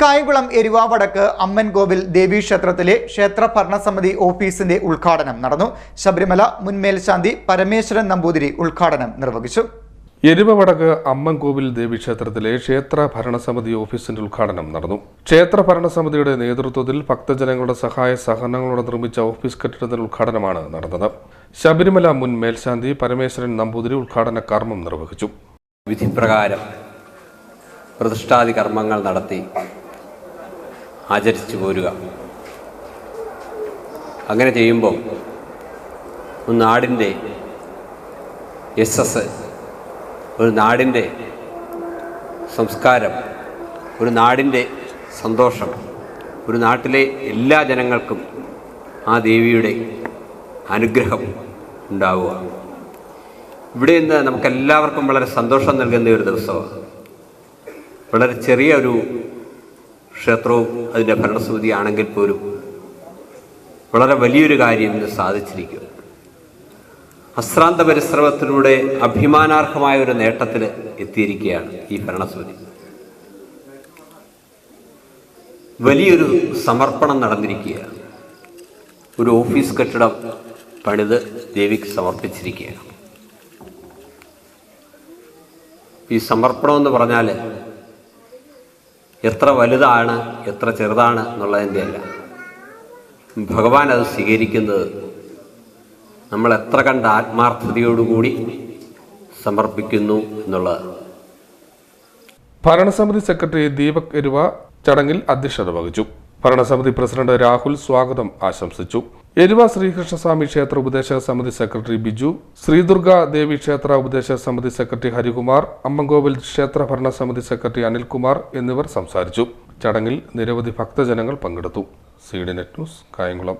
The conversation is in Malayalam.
കായംകുളം എരുവാവടക്ക് അമ്മൻകോവിൽ ദേവീക്ഷേത്രത്തിലെ ക്ഷേത്ര ഭരണസമിതി ഓഫീസിന്റെ ഉദ്ഘാടനം നടന്നു. ശബരിമല മുൻ മേൽശാന്തി പരമേശ്വരൻ നമ്പൂതിരി ഉദ്ഘാടനം നിർവഹിച്ചു. എരുവവടക്ക് അമ്മൻകോവിൽ ദേവീക്ഷേത്രത്തിലെ ക്ഷേത്ര ഭരണസമിതി ഓഫീസിന്റെ ഉദ്ഘാടനം നടന്നു. ക്ഷേത്ര ഭരണസമിതിയുടെ നേതൃത്വത്തിൽ ഭക്തജനങ്ങളുടെ സഹായ സഹകരണങ്ങളോടെ നിർമ്മിച്ച ഓഫീസ് കെട്ടിടത്തിന്റെ ഉദ്ഘാടനമാണ് നടന്നത്. ശബരിമല മുൻ മേൽശാന്തി പരമേശ്വരൻ നമ്പൂതിരി ഉദ്ഘാടന കർമ്മം നിർവഹിച്ചു. വിധിപ്രകാരം പ്രതിഷ്ഠാദി കർമ്മങ്ങൾ നടത്തി ആചരിച്ചു പോരുക. അങ്ങനെ ചെയ്യുമ്പോൾ ഒരു നാടിന്റെ യശസ് ഒരു നാടിന്റെ സംസ്കാരം ഒരു നാടിന്റെ സന്തോഷം ഒരു നാട്ടിലെ എല്ലാ ജനങ്ങൾക്കും ആ ദേവിയുടെ അനുഗ്രഹം ഉണ്ടാവുക. ഇവിടെ ഇന്ന് നമുക്കെല്ലാവർക്കും വളരെ സന്തോഷം നൽകുന്ന ഒരു ദിവസമാണ്. വളരെ ചെറിയ ഒരു ക്ഷേത്രവും അതിന്റെ ഭരണസമിതി ആണെങ്കിൽ പോലും വളരെ വലിയൊരു കാര്യം ഇന്ന് സാധിച്ചിരിക്കും. അശ്രാന്ത പരിശ്രമത്തിലൂടെ അഭിമാനാർഹമായ ഒരു നേട്ടത്തിൽ എത്തിയിരിക്കുകയാണ് ഈ ഭരണസമിതി. വലിയൊരു സമർപ്പണം നടന്നിരിക്കുകയാണ്. ഒരു ഓഫീസ് കെട്ടിടം പണിത് ദേവിക്ക് സമർപ്പിച്ചിരിക്കുകയാണ്. ഈ സമർപ്പണം എന്ന് പറഞ്ഞാൽ എത്ര വലുതാണ് എത്ര ചെറുതാണ് എന്നുള്ളതിന്റെ അല്ല. ഭഗവാൻ അത് സ്വീകരിക്കുന്നത് നമ്മൾ എത്ര കണ്ട ആത്മാർത്ഥതയോടുകൂടി സമർപ്പിക്കുന്നു എന്നുള്ളത് ഭരണസമിതി സെക്രട്ടറി ദീപക് എരുവ ചടങ്ങിൽ അധ്യക്ഷത വഹിച്ചു. ഭരണസമിതി പ്രസിഡന്റ് രാഹുൽ സ്വാഗതം ആശംസിച്ചു. എരുവ ശ്രീകൃഷ്ണസ്വാമി ക്ഷേത്ര ഉപദേശക സമിതി സെക്രട്ടറി ബിജു ശ്രീദുർഗ ദേവി ക്ഷേത്ര ഉപദേശക സമിതി സെക്രട്ടറി ഹരികുമാർ അമ്മങ്കോവിൽ ക്ഷേത്ര ഭരണസമിതി സെക്രട്ടറി അനിൽകുമാർ എന്നിവർ സംസാരിച്ചു. ചടങ്ങിൽ നിരവധി ഭക്തജനങ്ങൾ പങ്കെടുത്തു. C D net news Kayamkulam.